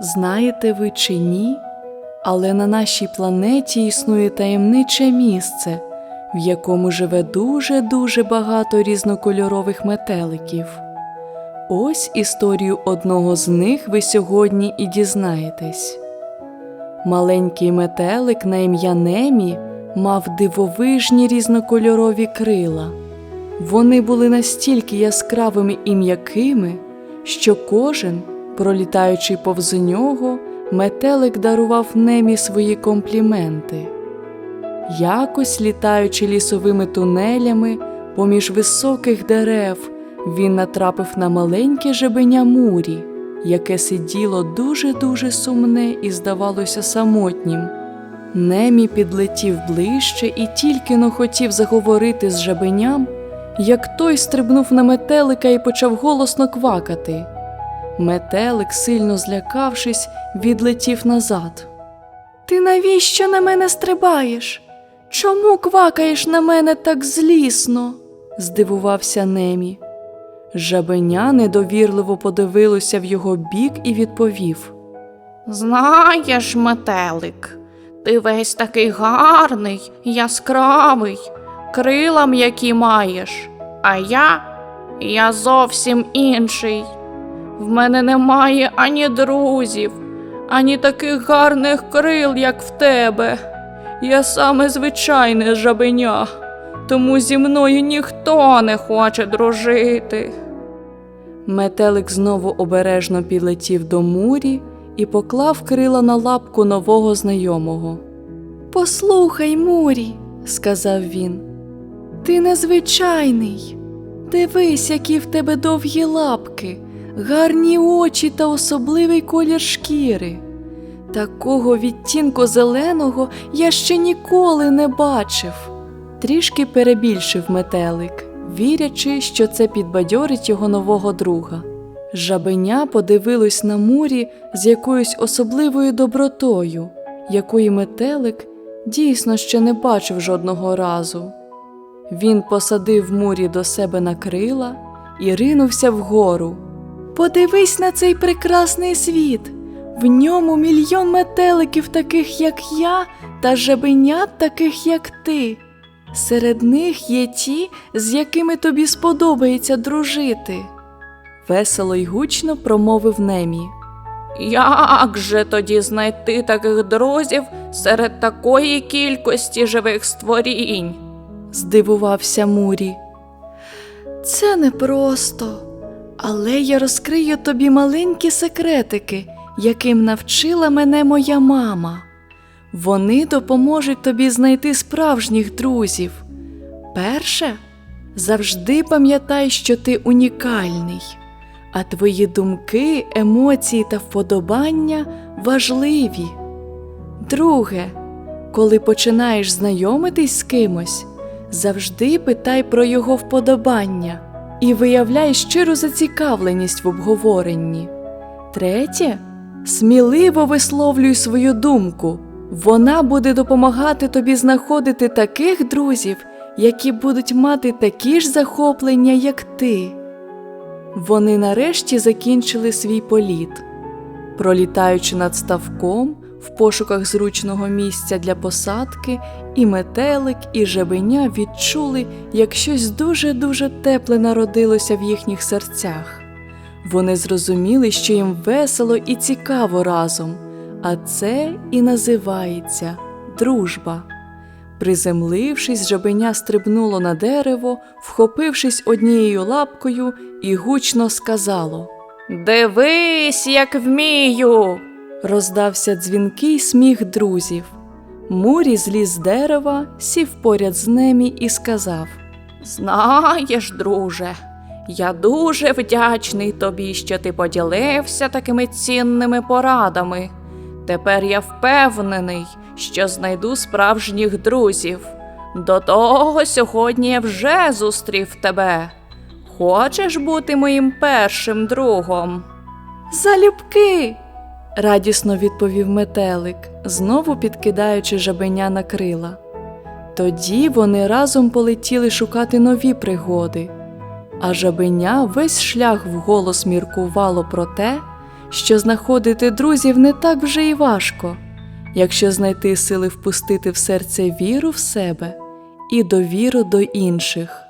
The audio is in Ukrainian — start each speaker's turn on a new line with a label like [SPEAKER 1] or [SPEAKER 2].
[SPEAKER 1] Знаєте ви чи ні, але на нашій планеті існує таємниче місце, в якому живе дуже-дуже багато різнокольорових метеликів. Ось історію одного з них ви сьогодні і дізнаєтесь. Маленький метелик на ім'я Немі мав дивовижні різнокольорові крила. Вони були настільки яскравими і м'якими, що кожен, пролітаючи повз нього, метелик дарував Немі свої компліменти. Якось літаючи лісовими тунелями поміж високих дерев, він натрапив на маленьке жебеня Мурі, яке сиділо дуже-дуже сумне і здавалося самотнім. Немі підлетів ближче і тільки но хотів заговорити з жабеням, як той стрибнув на метелика і почав голосно квакати. Метелик, сильно злякавшись, відлетів назад. Ти навіщо на мене стрибаєш? Чому квакаєш на мене так злісно? здивувався Немі. Жабеня недовірливо подивилося в його бік і відповів.
[SPEAKER 2] Знаєш, метелик, ти весь такий гарний, яскравий, крила м'які маєш, а я, я зовсім інший. В мене немає ані друзів, ані таких гарних крил, як в тебе. Я саме звичайне жабеня, тому зі мною ніхто не хоче дружити.
[SPEAKER 1] Метелик знову обережно підлетів до мурі і поклав крила на лапку нового знайомого. Послухай, Мурі, сказав він, ти незвичайний. Дивись, які в тебе довгі лапки, гарні очі та особливий колір шкіри. Такого відтінку зеленого я ще ніколи не бачив. Трішки перебільшив метелик, вірячи, що це підбадьорить його нового друга. Жабеня подивилось на мурі з якоюсь особливою добротою, якої метелик дійсно ще не бачив жодного разу. Він посадив мурі до себе на крила і ринувся вгору. Подивись на цей прекрасний світ. В ньому мільйон метеликів, таких як я, та жабенят, таких як ти. Серед них є ті, з якими тобі сподобається дружити. Весело й гучно промовив Немі.
[SPEAKER 2] Як же тоді знайти таких друзів серед такої кількості живих створінь?
[SPEAKER 1] здивувався Мурі. Це непросто, але я розкрию тобі маленькі секретики, яким навчила мене моя мама. Вони допоможуть тобі знайти справжніх друзів. Перше, завжди пам'ятай, що ти унікальний, а твої думки, емоції та вподобання важливі. Друге, коли починаєш знайомитись з кимось, завжди питай про його вподобання і виявляй щиру зацікавленість в обговоренні. Третє, сміливо висловлюй свою думку. Вона буде допомагати тобі знаходити таких друзів, які будуть мати такі ж захоплення, як ти. Вони нарешті закінчили свій політ. Пролітаючи над ставком в пошуках зручного місця для посадки, і метелик, і жабеня відчули, як щось дуже-дуже тепле народилося в їхніх серцях. Вони зрозуміли, що їм весело і цікаво разом, а це і називається дружба. Приземлившись, жабеня стрибнуло на дерево, вхопившись однією лапкою, і гучно сказало.
[SPEAKER 2] Дивись, як вмію.
[SPEAKER 1] Роздався дзвінкий сміх друзів. Мурі зліз з дерева, сів поряд з Немі і сказав:
[SPEAKER 2] Знаєш, друже, я дуже вдячний тобі, що ти поділився такими цінними порадами. Тепер я впевнений, що знайду справжніх друзів. До того сьогодні я вже зустрів тебе. Хочеш бути моїм першим другом?
[SPEAKER 1] Залюбки. Радісно відповів метелик, знову підкидаючи жабеня на крила. Тоді вони разом полетіли шукати нові пригоди, а жабеня весь шлях вголос міркувало про те, що знаходити друзів не так вже й важко, якщо знайти сили впустити в серце віру в себе і довіру до інших.